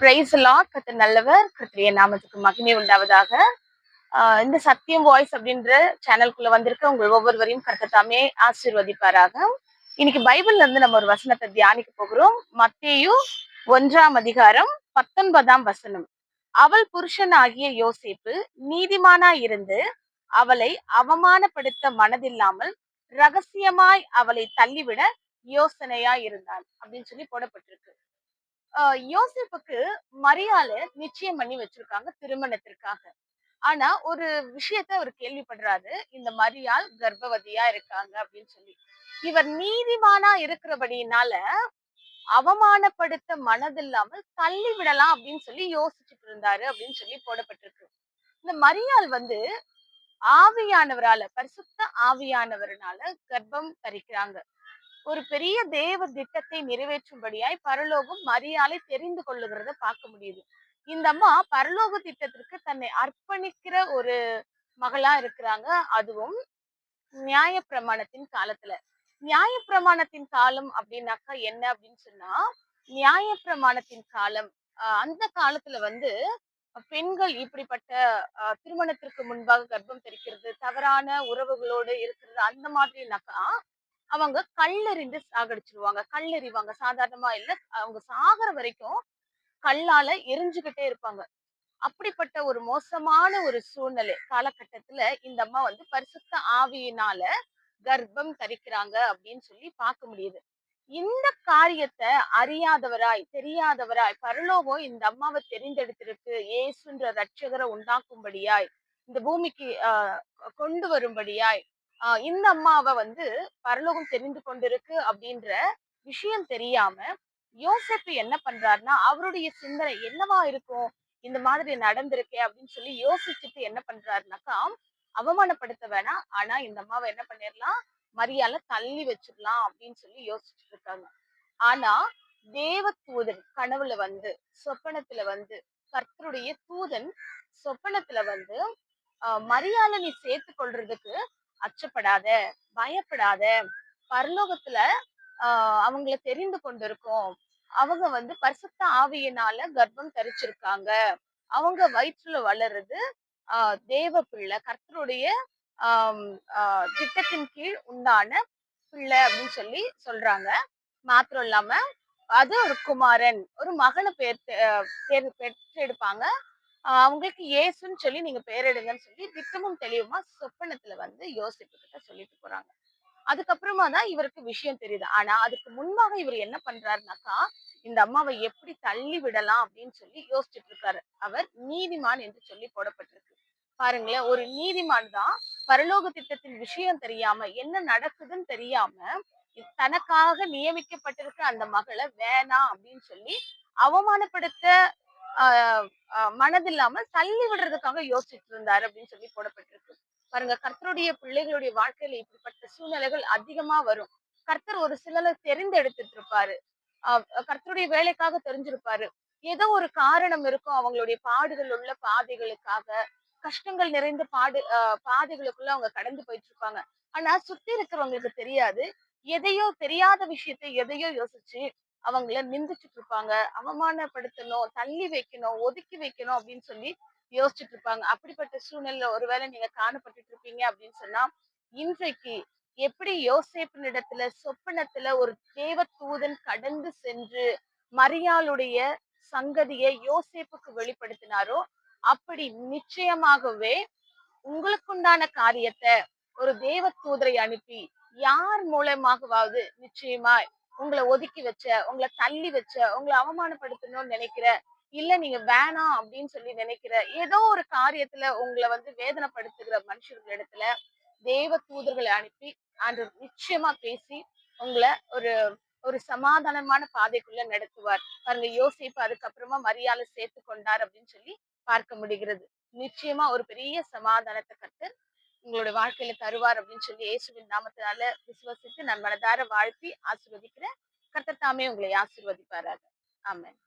Price lot கத்து நல்லவர் கத்திரிய நாமத்துக்கு மகிமை உண்டாவதாக. இந்த சத்தியம் வாய்ஸ் அப்படின்ற சேனல்குள்ள வந்திருக்க உங்கள் ஒவ்வொருவரையும் கர்த்தத்தாமே ஆசீர்வதிப்பாராக. இன்னைக்கு பைபிள்ல இருந்து நம்ம ஒரு வசனத்தை தியானிக்க போகிறோம். மத்தேயு ஒன்றாம் அதிகாரம் பத்தொன்பதாம் வசனம். அவள் புருஷன் ஆகிய யோசிப்பு நீதிமானா இருந்து அவளை அவமானப்படுத்த மனதில்லாமல் ரகசியமாய் அவளை தள்ளிவிட யோசனையா இருந்தான் அப்படின்னு சொல்லி போடப்பட்டிருக்கு. யோசிப்புக்கு மரியாள நிச்சயம் பண்ணி வச்சிருக்காங்க திருமணத்திற்காக. ஆனா ஒரு விஷயத்த அவர் கேள்விப்படுறாரு. இந்த மரியாள் கர்ப்பவதியா இருக்காங்க அப்படின்னு சொல்லி. இவர் நீதிமானா இருக்கிறபடினால அவமானப்படுத்த மனதில்லாமல் தள்ளி விடலாம் அப்படின்னு சொல்லி யோசிச்சுட்டு இருந்தாரு அப்படின்னு சொல்லி போடப்பட்டிருக்கு. இந்த மரியாள் வந்து ஆவியானவரால பரிசுத்த ஆவியானவர்னால கர்ப்பம் தரிக்கிறாங்க. ஒரு பெரிய தேவ திட்டத்தை நிறைவேற்றும்படியாய் பரலோகம் மரியாதை தெரிந்து கொள்ளுகிறத பார்க்க முடியுது. இந்த அம்மா பரலோக திட்டத்திற்கு தன்னை அர்ப்பணிக்கிற ஒரு மகளா இருக்கிறாங்க. அதுவும் நியாய பிரமாணத்தின் காலத்துல. நியாய பிரமாணத்தின் காலம் அப்படின்னாக்கா என்ன அப்படின்னு சொன்னா நியாய பிரமாணத்தின் காலம். அந்த காலத்துல வந்து பெண்கள் இப்படிப்பட்ட ஆஹ் திருமணத்திற்கு முன்பாக கர்ப்பம் தெரிக்கிறது தவறான உறவுகளோடு இருக்கிறது அந்த மாதிரினாக்கா அவங்க கல்லறிந்து சாகடிச்சிருவாங்க. கல்லறிவாங்க. சாதாரணமா இல்ல. அவங்க சாகிற வரைக்கும் கல்லால எரிஞ்சுக்கிட்டே இருப்பாங்க. அப்படிப்பட்ட ஒரு மோசமான ஒரு சூழ்நிலை காலகட்டத்துல இந்த அம்மா வந்து பரிசுத்த ஆவியினால கர்ப்பம் தரிக்கிறாங்க அப்படின்னு சொல்லி பார்க்க முடியுது. இந்த காரியத்தை அறியாதவராய் தெரியாதவராய் பரலோகம் இந்த அம்மாவை தெரிந்தெடுத்திருக்கு. ஏசுன்ற ரட்சகரை உண்டாக்கும்படியாய் இந்த பூமிக்கு கொண்டு வரும்படியாய் இந்த அம்மாவை வந்து பரலோகம் தெரிந்து கொண்டிருக்கு அப்படின்ற விஷயம் தெரியாம யோசிப்பு என்ன பண்றாருன்னா அவருடைய சிந்தனை என்னவா இருக்கும்? இந்த மாதிரி நடந்திருக்கே அப்படின்னு சொல்லி யோசிச்சுட்டு என்ன பண்றாருனாக்கா அவமானப்படுத்த வேணாம். ஆனா இந்த அம்மாவை என்ன பண்ணிடலாம் மரியால தள்ளி வச்சிடலாம் அப்படின்னு சொல்லி யோசிச்சுட்டு இருக்காங்க. ஆனா தேவ தூதன் கனவுல வந்து சொப்பனத்துல வந்து கர்த்தருடைய தூதன் சொப்பனத்துல வந்து மரியாதை நீ சேர்த்து கொள்றதுக்கு அச்சப்படாத பயப்படாத பரலோகத்துல ஆஹ் அவங்கள தெரிந்து கொண்டிருக்கோம். அவங்க வந்து பரிசுத்த ஆவியினால கர்ப்பம் தரிச்சிருக்காங்க. அவங்க வயிற்றுல வளருது ஆஹ் தேவ பிள்ளை கர்த்தருடைய ஆஹ் ஆஹ் திட்டத்தின் கீழ் உண்டான பிள்ளை அப்படின்னு சொல்லி சொல்றாங்க. மாத்திரம் இல்லாம அது ஒரு குமாரன் ஒரு மகனை பேர் பேர் பெற்றெடுப்பாங்க அவங்களுக்கு ஏசுன்னு சொல்லி நீங்க பேரிடுங்கன்னு சொல்லி திட்டமும் தெளிவுமா சொப்பனத்துல வந்து யோசிப்பு கிட்ட சொல்லிட்டு போறாங்க. அதுக்கப்புறமா தான் இவருக்கு விஷயம் தெரியுது. ஆனா அதுக்கு முன்பாக இவர் என்ன பண்றாருனாக்கா இந்த அம்மாவை எப்படி தள்ளி விடலாம் அப்படின்னு சொல்லி யோசிச்சுட்டு இருக்காரு. அவர் நீதிமான் என்று சொல்லி போடப்பட்டிருக்கு. பாருங்களேன் ஒரு நீதிமான் தான் பரலோக திட்டத்தின் விஷயம் தெரியாம என்ன நடக்குதுன்னு தெரியாம தனக்காக நியமிக்கப்பட்டிருக்க அந்த மகளை வேணாம் அப்படின்னு சொல்லி அவமானப்படுத்த ஆஹ் மனதில்லாமல் தள்ளி விடுறதுக்காக யோசிச்சுட்டு இருந்தாரு அப்படின்னு சொல்லி போடப்பட்டிருக்கு. பாருங்க கர்த்தருடைய பிள்ளைகளுடைய வாழ்க்கையில இப்படிப்பட்ட சூழ்நிலைகள் அதிகமா வரும். கர்த்தர் ஒரு சிலரை தெரிந்தெடுத்துட்டு இருப்பாரு ஆஹ் கர்த்தருடைய வேலைக்காக தெரிஞ்சிருப்பாரு. ஏதோ ஒரு காரணம் இருக்கும் அவங்களுடைய பாடுகள் உள்ள பாதைகளுக்காக. கஷ்டங்கள் நிறைந்த பாடு ஆஹ் பாதைகளுக்குள்ள அவங்க கடந்து போயிட்டு இருப்பாங்க ஆனா சுத்தி இருக்கிறவங்களுக்கு தெரியாது. எதையோ தெரியாத விஷயத்தை எதையோ யோசிச்சு அவங்கள நிந்திச்சுட்டு இருப்பாங்க அவமானப்படுத்தணும் தள்ளி வைக்கணும் ஒதுக்கி வைக்கணும் அப்படின்னு சொல்லி யோசிச்சுட்டு இருப்பாங்க அப்படிப்பட்ட சூழ்நிலையில ஒருவேளை நீங்க காணப்பட்டுட்டு இருப்பீங்க அப்படின்னு சொன்னா இன்றைக்கு எப்படி யோசேப்பினிடத்துல சொப்பனத்துல ஒரு தேவ தூதன் கடந்து சென்று மரியாளுடைய சங்கதியை யோசேப்புக்கு வெளிப்படுத்தினாரோ அப்படி நிச்சயமாகவே உங்களுக்குண்டான காரியத்தை ஒரு தேவ தூதரை அனுப்பி யார் மூலமாகவாவது நிச்சயமாய் உங்களை ஒதுக்கி வச்ச உங்களை தள்ளி வச்ச உங்களை அவமானப்படுத்தணும்னு நினைக்கிற இல்ல நீங்க வேணாம் அப்படின்னு சொல்லி நினைக்கிற ஏதோ ஒரு காரியத்துல உங்களை வந்து வேதனைப்படுத்துகிற மனுஷர்கள் இடத்துல தேவ தூதர்களை அனுப்பி ஆண்டு நிச்சயமா பேசி உங்களை ஒரு ஒரு சமாதானமான பாதைக்குள்ள நடத்துவார். பாருங்க யோசிப்பு அதுக்கப்புறமா மரியாதை சேர்த்து கொண்டார் அப்படின்னு சொல்லி பார்க்க முடிகிறது. நிச்சயமா ஒரு பெரிய சமாதானத்தை கத்து உங்களோட வாழ்க்கையில தருவார் அப்படின்னு சொல்லி இயேசுவின் நாமத்தினால விசுவசித்து நான் மனதார வாழ்த்தி ஆசிர்வதிக்கிறேன் கர்த்தர் தாமே உங்களை ஆசிர்வதிப்பாராக. ஆமன்.